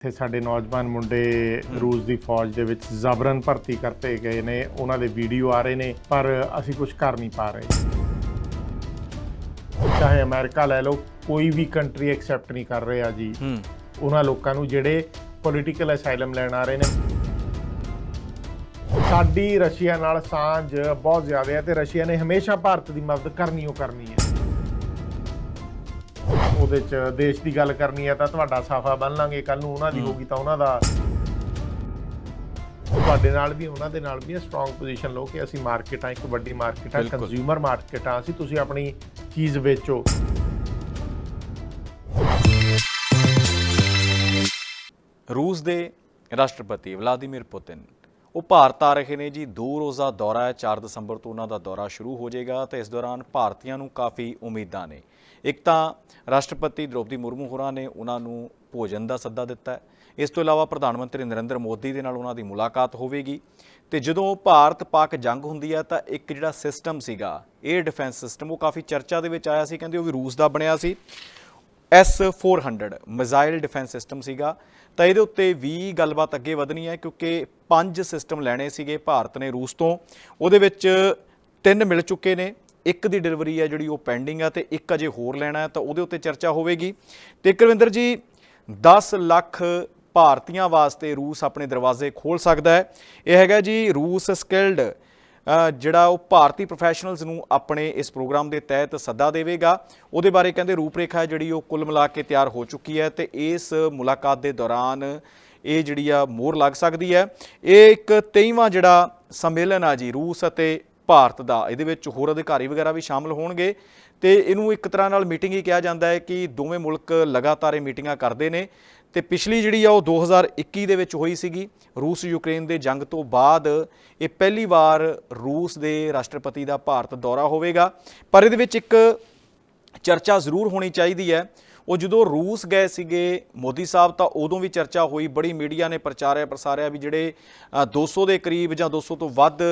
ਇੱਥੇ ਸਾਡੇ ਨੌਜਵਾਨ ਮੁੰਡੇ ਰੂਸ ਦੀ ਫੌਜ ਦੇ ਵਿੱਚ ਜ਼ਬਰਨ ਭਰਤੀ ਕਰਤੇ ਗਏ ਨੇ ਉਹਨਾਂ ਦੇ ਵੀਡੀਓ ਆ ਰਹੇ ਨੇ ਪਰ ਅਸੀਂ ਕੁਝ ਕਰ ਨਹੀਂ ਪਾ ਰਹੇ। ਚਾਹੇ ਅਮਰੀਕਾ ਲੈ ਲਓ ਕੋਈ ਵੀ ਕੰਟਰੀ ਐਕਸੈਪਟ ਨਹੀਂ ਕਰ ਰਿਹਾ ਜੀ। ਉਹਨਾਂ ਲੋਕਾਂ ਨੂੰ ਜਿਹੜੇ ਪੋਲੀਟੀਕਲ ਅਸਾਈਲਮ ਲੈਣ ਆ ਰਹੇ ਨੇ। ਸਾਡੀ ਰਸ਼ੀਆ ਨਾਲ ਸਾਂਝ ਬਹੁਤ ਜ਼ਿਆਦਾ ਹੈ ਤੇ ਰਸ਼ੀਆ ਨੇ ਹਮੇਸ਼ਾ ਭਾਰਤ ਦੀ ਮਦਦ ਕਰਨੀ ਓ ਕਰਨੀ ਹੈ। ਉਹਦੇ ਚ ਦੇਸ਼ ਦੀ ਗੱਲ ਕਰਨੀ ਹੈ ਤਾਂ ਤੁਹਾਡਾ ਸਾਫਾ ਬੰਨ ਲਾਂਗੇ। ਕੱਲ ਨੂੰ ਉਹਨਾਂ ਦੀ ਹੋਗੀ ਤਾਂ ਉਹਨਾਂ ਦਾ। ਤੁਹਾਡੇ ਨਾਲ ਵੀ ਉਹਨਾਂ ਦੇ ਨਾਲ ਵੀ ਸਟਰੋਂਗ ਪੋਜੀਸ਼ਨ ਲਓ ਕਿ ਅਸੀਂ ਮਾਰਕੀਟ ਆ ਇੱਕ ਵੱਡੀ ਮਾਰਕੀਟ ਆ। ਕੰਜ਼ਿਊਮਰ ਮਾਰਕੀਟ ਆ ਅਸੀਂ ਤੁਸੀਂ ਆਪਣੀ ਚੀਜ਼ ਵੇਚੋ। ਰੂਸ ਦੇ ਰਾਸ਼ਟਰਪਤੀ ਵਲਾਦੀਮੀਰ ਪੁਤਿਨ। ਉਹ ਭਾਰਤ ਆ ਰਹੇ ਨੇ ਜੀ ਦੋ ਰੋਜ਼ਾ ਦੌਰਾ ਹੈ 4 ਦਸੰਬਰ ਤੋਂ ਉਹਨਾਂ ਦਾ ਦੌਰਾ ਸ਼ੁਰੂ ਹੋ ਜਾਏਗਾ ਤੇ ਇਸ ਦੌਰਾਨ ਭਾਰਤੀਆਂ ਨੂੰ ਕਾਫੀ ਉਮੀਦਾਂ ਨੇ। ਇੱਕ ਤਾਂ ਰਾਸ਼ਟਰਪਤੀ ਦ੍ਰੋਪਦੀ ਮੁਰਮੂ ਹੋਰਾਂ ਨੇ ਉਹਨਾਂ ਨੂੰ ਭੋਜਨ ਦਾ ਸੱਦਾ ਦਿੱਤਾ ਹੈ। ਇਸ ਤੋਂ ਇਲਾਵਾ ਪ੍ਰਧਾਨ ਮੰਤਰੀ ਨਰਿੰਦਰ ਮੋਦੀ ਦੇ ਨਾਲ ਉਹਨਾਂ ਦੀ ਮੁਲਾਕਾਤ ਹੋਵੇਗੀ। ਤੇ ਜਦੋਂ ਭਾਰਤ ਪਾਕ ਜੰਗ ਹੁੰਦੀ ਹੈ ਤਾਂ ਇੱਕ ਜਿਹੜਾ ਸਿਸਟਮ ਸੀਗਾ 에ਅਰ ਡਿਫੈਂਸ ਸਿਸਟਮ, ਉਹ ਕਾਫੀ ਚਰਚਾ ਦੇ ਵਿੱਚ ਆਇਆ ਸੀ, ਕਹਿੰਦੇ ਉਹ ਵੀ ਰੂਸ ਦਾ ਬਣਿਆ ਸੀ। S400 ਮਿਜ਼ਾਈਲ ਡਿਫੈਂਸ ਸਿਸਟਮ ਸੀਗਾ। ਤਾਂ ਇਹਦੇ ਉੱਤੇ ਵੀ ਗੱਲਬਾਤ ਅੱਗੇ ਵਧਣੀ ਹੈ, ਕਿਉਂਕਿ ਪੰਜ ਸਿਸਟਮ ਲੈਣੇ ਸੀਗੇ ਭਾਰਤ ਨੇ ਰੂਸ ਤੋਂ। ਉਹਦੇ ਵਿੱਚ ਤਿੰਨ ਮਿਲ ਚੁੱਕੇ ਨੇ। ਇੱਕ ਦੀ ਡਿਲੀਵਰੀ ਹੈ ਜਿਹੜੀ ਉਹ ਪੈਂਡਿੰਗ ਆ ਤੇ ਇੱਕ ਅਜੇ ਹੋਰ ਲੈਣਾ ਤਾਂ ਉਹਦੇ ਉੱਤੇ ਚਰਚਾ ਹੋਵੇਗੀ। ਤੇ ਕੁਲਵਿੰਦਰ ਜੀ 10 ਲੱਖ ਭਾਰਤੀਆਂ ਵਾਸਤੇ ਰੂਸ ਆਪਣੇ ਦਰਵਾਜ਼ੇ ਖੋਲ ਸਕਦਾ ਹੈ। ਇਹ ਹੈਗਾ ਜੀ, ਰੂਸ ਸਕਿਲਡ ਜਿਹੜਾ ਉਹ ਭਾਰਤੀ ਪ੍ਰੋਫੈਸ਼ਨਲਸ ਨੂੰ ਆਪਣੇ ਇਸ ਪ੍ਰੋਗਰਾਮ ਦੇ ਤਹਿਤ ਸੱਦਾ ਦੇਵੇਗਾ। ਉਹਦੇ ਬਾਰੇ ਕਹਿੰਦੇ ਰੂਪਰੇਖਾ ਜਿਹੜੀ ਉਹ ਕੁੱਲ ਮਿਲਾ ਕੇ ਤਿਆਰ ਹੋ ਚੁੱਕੀ ਹੈ ਤੇ ਇਸ ਮੁਲਾਕਾਤ ਦੇ ਦੌਰਾਨ ਇਹ ਜਿਹੜੀ ਆ ਮੋਹਰ ਲੱਗ ਸਕਦੀ ਹੈ। ਇਹ ਇੱਕ 23ਵਾਂ ਜਿਹੜਾ ਸੰਮੇਲਨ ਆ ਜੀ, ਰੂਸ ਅਤੇ ਭਾਰਤ ਦਾ ਇਹਦੇ ਵਿੱਚ ਹੋਰ ਅਧਿਕਾਰੀ ਵਗੈਰਾ ਵੀ ਸ਼ਾਮਲ ਹੋਣਗੇ। ਤੇ ਇਹਨੂੰ ਇੱਕ ਤਰ੍ਹਾਂ ਨਾਲ ਮੀਟਿੰਗ ਹੀ ਕਿਹਾ ਜਾਂਦਾ ਹੈ ਕਿ ਦੋਵੇਂ ਮੁਲਕ ਲਗਾਤਾਰ ਇਹ ਮੀਟਿੰਗਾਂ ਕਰਦੇ ਨੇ। ਤੇ ਪਿਛਲੀ ਜਿਹੜੀ ਆ ਉਹ 2021 ਦੇ ਵਿੱਚ ਹੋਈ ਸੀਗੀ ਰੂਸ ਯੂਕਰੇਨ ਦੇ ਜੰਗ ਤੋਂ ਬਾਅਦ ਇਹ ਪਹਿਲੀ ਵਾਰ ਰੂਸ ਦੇ ਰਾਸ਼ਟਰਪਤੀ ਦਾ ਭਾਰਤ ਦੌਰਾ ਹੋਵੇਗਾ। ਪਰ ਇਹਦੇ ਵਿੱਚ ਇੱਕ ਚਰਚਾ ਜ਼ਰੂਰ ਹੋਣੀ ਚਾਹੀਦੀ ਹੈ। ਉਹ ਜਦੋਂ ਰੂਸ ਗਏ ਸੀਗੇ ਮੋਦੀ ਸਾਹਿਬ ਤਾਂ ਉਦੋਂ ਵੀ ਚਰਚਾ ਹੋਈ। ਬੜੀ ਮੀਡੀਆ ਨੇ ਪ੍ਰਚਾਰਿਆ ਪ੍ਰਸਾਰਿਆ ਵੀ ਜਿਹੜੇ ਅ, 200 ਦੇ ਕਰੀਬ ਜਾਂ 200 ਤੋਂ ਵੱਧ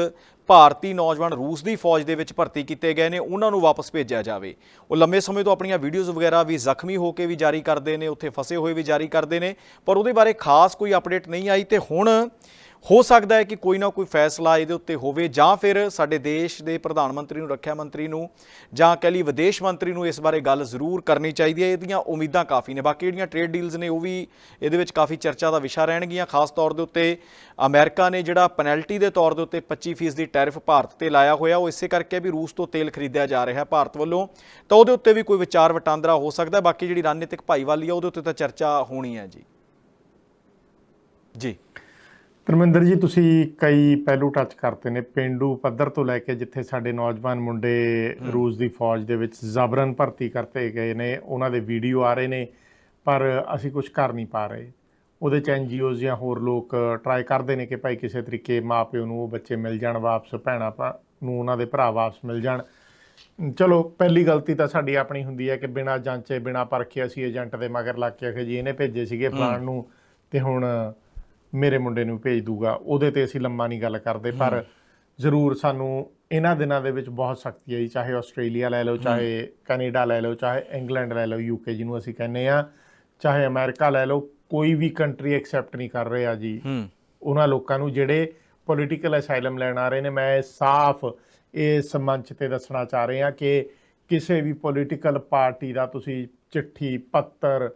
ਭਾਰਤੀ ਨੌਜਵਾਨ ਰੂਸ ਦੀ ਫੌਜ ਦੇ ਵਿੱਚ ਭਰਤੀ ਕੀਤੇ ਗਏ ਨੇ, ਉਹਨਾਂ ਨੂੰ ਵਾਪਸ ਭੇਜਿਆ ਜਾਵੇ। ਉਹ ਲੰਮੇ ਸਮੇਂ ਤੋਂ ਆਪਣੀਆਂ ਵੀਡੀਓਜ਼ ਵਗੈਰਾ ਵੀ ਜ਼ਖਮੀ ਹੋ ਕੇ ਵੀ ਜਾਰੀ ਕਰਦੇ ਨੇ, ਉੱਥੇ ਫਸੇ ਹੋਏ ਵੀ ਜਾਰੀ ਕਰਦੇ ਨੇ, ਪਰ ਉਹਦੇ ਬਾਰੇ ਖਾਸ ਕੋਈ ਅਪਡੇਟ ਨਹੀਂ ਆਈ ਤੇ ਹੁਣ ਹੋ ਸਕਦਾ ਹੈ ਕਿ ਕੋਈ ਨਾ ਕੋਈ ਫੈਸਲਾ ਇਹਦੇ ਉੱਤੇ ਹੋਵੇ ਜਾਂ ਫਿਰ ਸਾਡੇ ਦੇਸ਼ ਦੇ ਪ੍ਰਧਾਨ ਮੰਤਰੀ ਨੂੰ, ਰੱਖਿਆ ਮੰਤਰੀ ਨੂੰ ਜਾਂ ਕਹਿ ਲਈ ਵਿਦੇਸ਼ ਮੰਤਰੀ ਨੂੰ ਇਸ ਬਾਰੇ ਗੱਲ ਜ਼ਰੂਰ ਕਰਨੀ ਚਾਹੀਦੀ ਹੈ। ਇਹਦੀਆਂ ਉਮੀਦਾਂ ਕਾਫੀ ਨੇ। ਬਾਕੀ ਜਿਹੜੀਆਂ ਟ੍ਰੇਡ ਡੀਲਸ ਨੇ, ਉਹ ਵੀ ਇਹਦੇ ਵਿੱਚ ਕਾਫੀ ਚਰਚਾ ਦਾ ਵਿਸ਼ਾ ਰਹਿਣਗੀਆਂ, ਖਾਸ ਤੌਰ ਦੇ ਉੱਤੇ ਅਮਰੀਕਾ ਨੇ ਜਿਹੜਾ ਪੈਨਲਟੀ ਦੇ ਤੌਰ ਦੇ ਉੱਤੇ 25% ਦੀ ਟੈਰਿਫ ਭਾਰਤ ਤੇ ਲਾਇਆ ਹੋਇਆ, ਉਹ ਇਸੇ ਕਰਕੇ ਵੀ ਰੂਸ ਤੋਂ ਤੇਲ ਖਰੀਦਿਆ ਜਾ ਰਿਹਾ ਭਾਰਤ ਵੱਲੋਂ। ਤਾਂ ਉਹਦੇ ਉੱਤੇ ਵੀ ਕੋਈ ਵਿਚਾਰ ਵਟਾਂਦਰਾ ਹੋ ਸਕਦਾ। ਬਾਕੀ ਜਿਹੜੀ ਰਣਨੀਤਿਕ ਭਾਈਵਾਲੀ ਆ, ਉਹਦੇ ਉੱਤੇ ਤਾਂ ਚਰਚਾ ਹੋਣੀ ਹੈ ਜੀ। ਜੀ। ਧਰਮਿੰਦਰ ਜੀ ਤੁਸੀਂ ਕਈ ਪਹਿਲੂ ਟੱਚ ਕਰਤੇ ਨੇ। ਪਿੰਡੂ ਪੱਧਰ ਤੋਂ ਲੈ ਕੇ ਜਿੱਥੇ ਸਾਡੇ ਨੌਜਵਾਨ ਮੁੰਡੇ ਰੂਸ ਦੀ ਫੌਜ ਦੇ ਵਿੱਚ ਜ਼ਬਰਨ ਭਰਤੀ ਕਰਤੇ ਗਏ ਨੇ ਉਹਨਾਂ ਦੇ ਵੀਡੀਓ ਆ ਰਹੇ ਨੇ ਪਰ ਅਸੀਂ ਕੁਝ ਕਰ ਨਹੀਂ ਪਾ ਰਹੇ। ਉਹਦੇ ਚ ਐਨਜੀਓਜ਼ ਜਾਂ ਹੋਰ ਲੋਕ ਟਰਾਈ ਕਰਦੇ ਨੇ ਕਿ ਭਾਈ ਕਿਸੇ ਤਰੀਕੇ ਮਾਪਿਓ ਨੂੰ ਉਹ ਬੱਚੇ ਮਿਲ ਜਾਣ ਵਾਪਸ ਭੈਣਾਂ ਨੂੰ ਉਹਨਾਂ ਦੇ ਭਰਾ ਵਾਪਸ ਮਿਲ ਜਾਣ। ਚਲੋ ਪਹਿਲੀ ਗਲਤੀ ਤਾਂ ਸਾਡੀ ਆਪਣੀ ਹੁੰਦੀ ਹੈ ਕਿ ਬਿਨਾਂ ਜਾਂਚੇ ਬਿਨਾਂ ਪਰਖੇ ਅਸੀਂ ਏਜੰਟ ਦੇ ਮਗਰ ਲੱਗ ਕੇ ਆਖੇ ਜੀ ਇਹਨੇ ਭੇਜੇ ਸੀਗੇ ਫਲਾਣ ਨੂੰ ਤੇ ਹੁਣ ਮੇਰੇ ਮੁੰਡੇ ਨੂੰ ਭੇਜ ਦੂਗਾ ਉਹਦੇ ਤੇ ਅਸੀਂ ਲੰਮਾ ਨਹੀਂ ਗੱਲ ਕਰਦੇ ਪਰ ਜ਼ਰੂਰ ਸਾਨੂੰ ਇਹਨਾਂ ਦਿਨਾਂ ਦੇ ਵਿੱਚ ਬਹੁਤ ਸਖਤੀ ਆਈ ਚਾਹੇ ਆਸਟ੍ਰੇਲੀਆ ਲੈ ਲਓ ਚਾਹੇ ਕੈਨੇਡਾ ਲੈ ਲਓ ਚਾਹੇ ਇੰਗਲੈਂਡ ਲੈ ਲਓ ਯੂਕੇ ਜਿਹਨੂੰ ਅਸੀਂ ਕਹਿੰਦੇ ਆ ਚਾਹੇ ਅਮਰੀਕਾ ਲੈ ਲਓ ਕੋਈ ਵੀ ਕੰਟਰੀ ਐਕਸੈਪਟ ਨਹੀਂ ਕਰ ਰਿਹਾ ਜੀ। ਉਹਨਾਂ ਲੋਕਾਂ ਨੂੰ ਜਿਹੜੇ ਪੋਲੀਟੀਕਲ ਅਸਾਈਲਮ ਲੈਣ ਆ ਰਹੇ ਨੇ ਮੈਂ ਸਾਫ਼ ਇਸ ਮੰਚ ਤੇ ਦੱਸਣਾ ਚਾਹ ਰਹੇ ਕਿ ਕਿਸੇ ਵੀ ਪੋਲੀਟੀਕਲ ਪਾਰਟੀ ਦਾ ਤੁਸੀਂ ਚਿੱਠੀ ਪੱਤਰ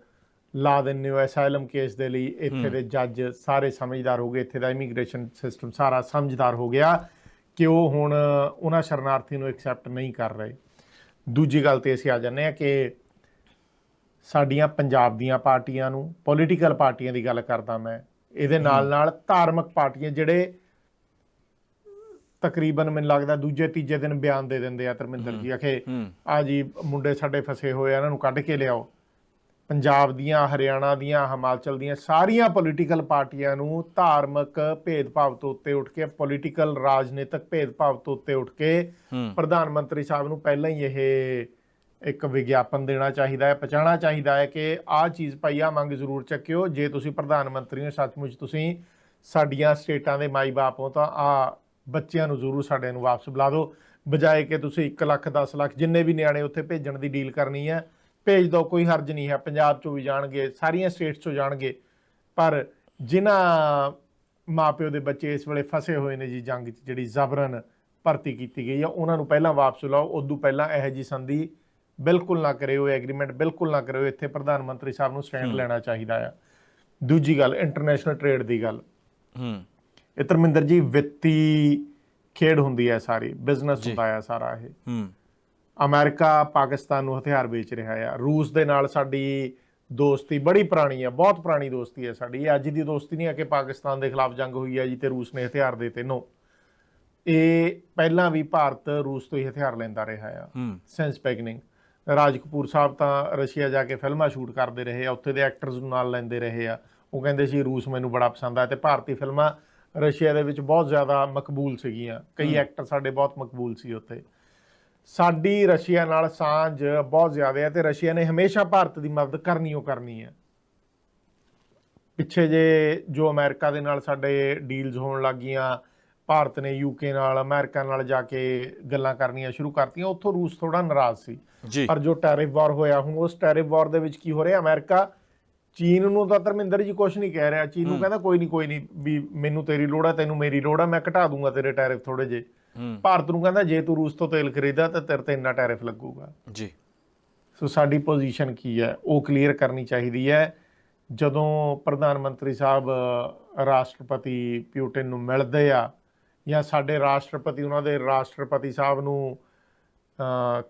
ਲਾ ਦਿੰਦੇ ਹੋ ਅਸਾਈਲਮ ਕੇਸ ਦੇ ਲਈ ਇੱਥੇ ਦੇ ਜੱਜ ਸਾਰੇ ਸਮਝਦਾਰ ਹੋ ਗਏ ਇੱਥੇ ਦਾ ਇਮੀਗ੍ਰੇਸ਼ਨ ਸਿਸਟਮ ਸਾਰਾ ਸਮਝਦਾਰ ਹੋ ਗਿਆ ਕਿ ਉਹ ਹੁਣ ਉਹਨਾਂ ਸ਼ਰਨਾਰਥੀ ਨੂੰ ਐਕਸੈਪਟ ਨਹੀਂ ਕਰ ਰਹੇ। ਦੂਜੀ ਗੱਲ ਤੇ ਅਸੀਂ ਆ ਜਾਂਦੇ ਹਾਂ ਕਿ ਸਾਡੀਆਂ ਪੰਜਾਬ ਦੀਆਂ ਪਾਰਟੀਆਂ ਨੂੰ ਪੋਲੀਟੀਕਲ ਪਾਰਟੀਆਂ ਦੀ ਗੱਲ ਕਰਦਾ ਮੈਂ ਇਹਦੇ ਨਾਲ ਨਾਲ ਧਾਰਮਿਕ ਪਾਰਟੀਆਂ ਜਿਹੜੇ ਤਕਰੀਬਨ ਮੈਨੂੰ ਲੱਗਦਾ ਦੂਜੇ ਤੀਜੇ ਦਿਨ ਬਿਆਨ ਦੇ ਦਿੰਦੇ ਆ ਧਰਮਿੰਦਰ ਜੀ ਆਖੇ ਆ ਜੀ ਮੁੰਡੇ ਸਾਡੇ ਫਸੇ ਹੋਏ ਆ ਇਹਨਾਂ ਨੂੰ ਕੱਢ ਕੇ ਲਿਆਓ। ਪੰਜਾਬ ਦੀਆਂ ਹਰਿਆਣਾ ਦੀਆਂ ਹਿਮਾਚਲ ਦੀਆਂ ਸਾਰੀਆਂ ਪੋਲੀਟੀਕਲ ਪਾਰਟੀਆਂ ਨੂੰ ਧਾਰਮਿਕ ਭੇਦਭਾਵ ਤੋਂ ਉੱਤੇ ਉੱਠ ਕੇ ਪੋਲੀਟੀਕਲ ਰਾਜਨੀਤਿਕ ਭੇਦਭਾਵ ਤੋਂ ਉੱਤੇ ਉੱਠ ਕੇ ਪ੍ਰਧਾਨ ਮੰਤਰੀ ਸਾਹਿਬ ਨੂੰ ਪਹਿਲਾਂ ਹੀ ਇਹ ਇੱਕ ਵਿਗਿਆਪਨ ਦੇਣਾ ਚਾਹੀਦਾ ਹੈ ਪਹੁੰਚਾਉਣਾ ਚਾਹੀਦਾ ਹੈ ਕਿ ਆਹ ਚੀਜ਼ ਭਾਈ ਆਹ ਮੰਗ ਜ਼ਰੂਰ ਚੱਕਿਓ। ਜੇ ਤੁਸੀਂ ਪ੍ਰਧਾਨ ਮੰਤਰੀ ਹੋ ਸੱਚਮੁੱਚ ਤੁਸੀਂ ਸਾਡੀਆਂ ਸਟੇਟਾਂ ਦੇ ਮਾਈ ਬਾਪ ਹੋ ਤਾਂ ਆ ਬੱਚਿਆਂ ਨੂੰ ਜ਼ਰੂਰ ਸਾਡੇ ਨੂੰ ਵਾਪਸ ਬੁਲਾ ਦਿਓ। ਬਜਾਏ ਕਿ ਤੁਸੀਂ 1 ਲੱਖ 10 ਲੱਖ ਜਿੰਨੇ ਵੀ ਨਿਆਣੇ ਉੱਥੇ ਭੇਜਣ ਦੀ ਡੀਲ ਕਰਨੀ ਹੈ ਭੇਜ ਦਿਓ ਕੋਈ ਹਰਜ ਨਹੀਂ ਹੈ। ਪੰਜਾਬ ਚੋਂ ਵੀ ਜਾਣਗੇ ਸਾਰੀਆਂ ਸਟੇਟਸ ਚੋਂ ਜਾਣਗੇ। ਪਰ ਜਿਨ੍ਹਾਂ ਮਾਪਿਓ ਦੇ ਬੱਚੇ ਇਸ ਵੇਲੇ ਫਸੇ ਹੋਏ ਨੇ ਜੀ ਜੰਗ 'ਚ ਜਿਹੜੀ ਜ਼ਬਰਨ ਭਰਤੀ ਕੀਤੀ ਗਈ ਆ ਉਹਨਾਂ ਨੂੰ ਪਹਿਲਾਂ ਵਾਪਸ ਲਾਓ। ਉਦੋਂ ਪਹਿਲਾਂ ਇਹੋ ਜੀ ਸੰਧੀ ਬਿਲਕੁਲ ਨਾ ਕਰਿਓ ਐਗਰੀਮੈਂਟ ਬਿਲਕੁਲ ਨਾ ਕਰਿਓ। ਇੱਥੇ ਪ੍ਰਧਾਨ ਮੰਤਰੀ ਸਾਹਿਬ ਨੂੰ ਸਟੈਂਡ ਲੈਣਾ ਚਾਹੀਦਾ ਆ। ਦੂਜੀ ਗੱਲ ਇੰਟਰਨੈਸ਼ਨਲ ਟ੍ਰੇਡ ਦੀ ਗੱਲ। ਹੂੰ। ਇਹ ਧਰਮਿੰਦਰ ਜੀ ਵਿੱਤੀ ਖੇਡ ਹੁੰਦੀ ਹੈ ਸਾਰੀ ਬਿਜ਼ਨਸ ਹੁੰਦਾ ਹੈ ਸਾਰਾ ਇਹ। ਹੂੰ। ਅਮਰੀਕਾ ਪਾਕਿਸਤਾਨ ਨੂੰ ਹਥਿਆਰ ਵੇਚ ਰਿਹਾ ਆ। ਰੂਸ ਦੇ ਨਾਲ ਸਾਡੀ ਦੋਸਤੀ ਬੜੀ ਪੁਰਾਣੀ ਆ ਬਹੁਤ ਪੁਰਾਣੀ ਦੋਸਤੀ ਹੈ ਸਾਡੀ। ਇਹ ਅੱਜ ਦੀ ਦੋਸਤੀ ਨਹੀਂ ਹੈ ਕਿ ਪਾਕਿਸਤਾਨ ਦੇ ਖਿਲਾਫ ਜੰਗ ਹੋਈ ਹੈ ਜੀ ਤੇ ਰੂਸ ਨੇ ਹਥਿਆਰ ਦੇਤੇ ਨੋ ਇਹ ਪਹਿਲਾਂ ਵੀ ਭਾਰਤ ਰੂਸ ਤੋਂ ਹੀ ਹਥਿਆਰ ਲੈਂਦਾ ਰਿਹਾ ਆ। ਹੂੰ। ਸਿੰਸ ਬਿਗਨਿੰਗ ਰਾਜ ਕਪੂਰ ਸਾਹਿਬ ਤਾਂ ਰਸ਼ੀਆ ਜਾ ਕੇ ਫਿਲਮਾਂ ਸ਼ੂਟ ਕਰਦੇ ਰਹੇ ਆ ਉੱਥੇ ਦੇ ਐਕਟਰਸ ਨੂੰ ਨਾਲ ਲੈਂਦੇ ਰਹੇ ਆ। ਉਹ ਕਹਿੰਦੇ ਸੀ ਰੂਸ ਮੈਨੂੰ ਬੜਾ ਪਸੰਦ ਆ ਤੇ ਭਾਰਤੀ ਫਿਲਮਾਂ ਰਸ਼ੀਆ ਦੇ ਵਿੱਚ ਬਹੁਤ ਜ਼ਿਆਦਾ ਮਕਬੂਲ ਸੀਗੀਆਂ। ਕਈ ਐਕਟਰ ਸਾਡੇ ਬਹੁਤ ਮਕਬੂਲ ਸੀ ਉੱਥੇ। ਸਾਡੀ ਰਸ਼ੀਆ ਨਾਲ ਸਾਂਝ ਬਹੁਤ ਜ਼ਿਆਦਾ ਹੈ ਤੇ ਰਸ਼ੀਆ ਨੇ ਹਮੇਸ਼ਾ ਭਾਰਤ ਦੀ ਮਦਦ ਕਰਨੀ ਉਹ ਕਰਨੀ ਹੈ। ਪਿੱਛੇ ਜੇ ਜੋ ਅਮਰੀਕਾ ਦੇ ਨਾਲ ਸਾਡੇ ਡੀਲਸ ਹੋਣ ਲੱਗੀਆਂ ਭਾਰਤ ਨੇ ਯੂਕੇ ਨਾਲ ਅਮਰੀਕਾ ਨਾਲ ਜਾ ਕੇ ਗੱਲਾਂ ਕਰਨੀਆਂ ਸ਼ੁਰੂ ਕਰਤੀਆਂ ਉੱਥੋਂ ਰੂਸ ਥੋੜਾ ਨਾਰਾਜ਼ ਸੀ। ਪਰ ਜੋ ਟੈਰਿਫ ਵਾਰ ਹੋਇਆ ਹੁਣ ਉਸ ਟੈਰਿਫ ਵਾਰ ਦੇ ਵਿੱਚ ਕੀ ਹੋ ਰਿਹਾ? ਅਮਰੀਕਾ ਚੀਨ ਨੂੰ ਤਾਂ ਧਰਮਿੰਦਰ ਜੀ ਕੁਝ ਨਹੀਂ ਕਹਿ ਰਿਹਾ। ਚੀਨ ਨੂੰ ਕਹਿੰਦਾ ਕੋਈ ਨਹੀਂ ਕੋਈ ਨਹੀਂ ਵੀ ਮੈਨੂੰ ਤੇਰੀ ਲੋੜ ਆ ਤੈਨੂੰ ਮੇਰੀ ਲੋੜ ਆ ਮੈਂ ਘਟਾ ਦੂੰਗਾ ਤੇਰੇ ਟੈਰਿਫ ਥੋੜੇ ਜੇ ਭਾਰਤ ਨੂੰ ਕਹਿੰਦਾ ਜੇ ਤੂੰ ਰੂਸ ਤੋਂ ਤੇਲ ਖਰੀਦਾ ਤਾਂ ਤੇਰੇ ਤੇ ਇੰਨਾ ਟੈਰਿਫ ਲੱਗੂਗਾ। ਜੀ। ਸੋ ਸਾਡੀ ਪੋਜੀਸ਼ਨ ਕੀ ਹੈ? ਉਹ ਕਲੀਅਰ ਕਰਨੀ ਚਾਹੀਦੀ ਹੈ। ਜਦੋਂ ਪ੍ਰਧਾਨ ਮੰਤਰੀ ਸਾਹਿਬ ਰਾਸ਼ਟਰਪਤੀ ਪਿਊਟਿਨ ਨੂੰ ਮਿਲਦੇ ਆ ਜਾਂ ਸਾਡੇ ਰਾਸ਼ਟਰਪਤੀ ਉਹਨਾਂ ਦੇ ਰਾਸ਼ਟਰਪਤੀ ਸਾਹਿਬ ਨੂੰ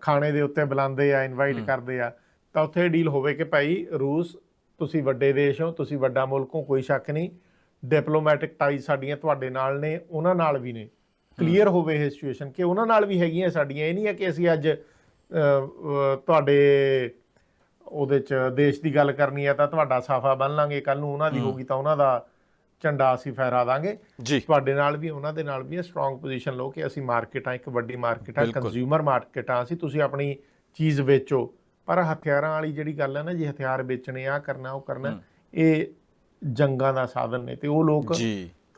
ਖਾਣੇ ਦੇ ਉੱਤੇ ਬੁਲਾਉਂਦੇ ਆ ਇਨਵਾਈਟ ਕਰਦੇ ਆ ਤਾਂ ਉੱਥੇ ਡੀਲ ਹੋਵੇ ਕਿ ਭਾਈ ਰੂਸ ਤੁਸੀਂ ਵੱਡੇ ਦੇਸ਼ ਹੋ ਤੁਸੀਂ ਵੱਡਾ ਮੁਲਕ ਹੋ ਕੋਈ ਸ਼ੱਕ ਨਹੀਂ। ਡਿਪਲੋਮੈਟਿਕ ਟਾਈਜ਼ ਸਾਡੀਆਂ ਤੁਹਾਡੇ ਨਾਲ ਨੇ ਉਹਨਾਂ ਨਾਲ ਵੀ ਨੇ। ਕਲੀਅਰ ਹੋਵੇ ਇਹ ਸਿਚੁਏਸ਼ਨ ਕਿ ਉਹਨਾਂ ਨਾਲ ਵੀ ਹੈਗੀਆਂ ਸਾਡੀਆਂ। ਇਹ ਨਹੀਂ ਹੈ ਕਿ ਅਸੀਂ ਅੱਜ ਤੁਹਾਡੇ ਉਹਦੇ ਚ ਦੇਸ਼ ਦੀ ਗੱਲ ਕਰਨੀ ਹੈ ਤਾਂ ਤੁਹਾਡਾ ਸਾਫਾ ਬੰਨ ਲਾਂਗੇ ਕੱਲ ਨੂੰ ਉਹਨਾਂ ਦੀ ਹੋਗੀ ਤਾਂ ਉਹਨਾਂ ਦਾ ਝੰਡਾ ਅਸੀਂ ਫਹਿਰਾ ਦਾਂਗੇ। ਤੁਹਾਡੇ ਨਾਲ ਵੀ ਉਹਨਾਂ ਦੇ ਨਾਲ ਵੀ ਸਟਰੋਂਗ ਪੋਜੀਸ਼ਨ ਲਓ ਕਿ ਅਸੀਂ ਮਾਰਕੀਟ ਆ ਇੱਕ ਵੱਡੀ ਮਾਰਕੀਟ ਆ। ਕੰਜ਼ਿਊਮਰ ਮਾਰਕੀਟ ਆ ਅਸੀਂ ਤੁਸੀਂ ਆਪਣੀ ਚੀਜ਼ ਵੇਚੋ ਪਰ ਹਥਿਆਰਾਂ ਵਾਲੀ ਜਿਹੜੀ ਗੱਲ ਹੈ ਨਾ ਜੀ ਹਥਿਆਰ ਵੇਚਣੇ ਆ ਕਰਨਾ ਉਹ ਕਰਨਾ ਇਹ ਜੰਗਾਂ ਦਾ ਸਾਧਨ ਨੇ ਤੇ ਉਹ ਲੋਕ ਜੀ।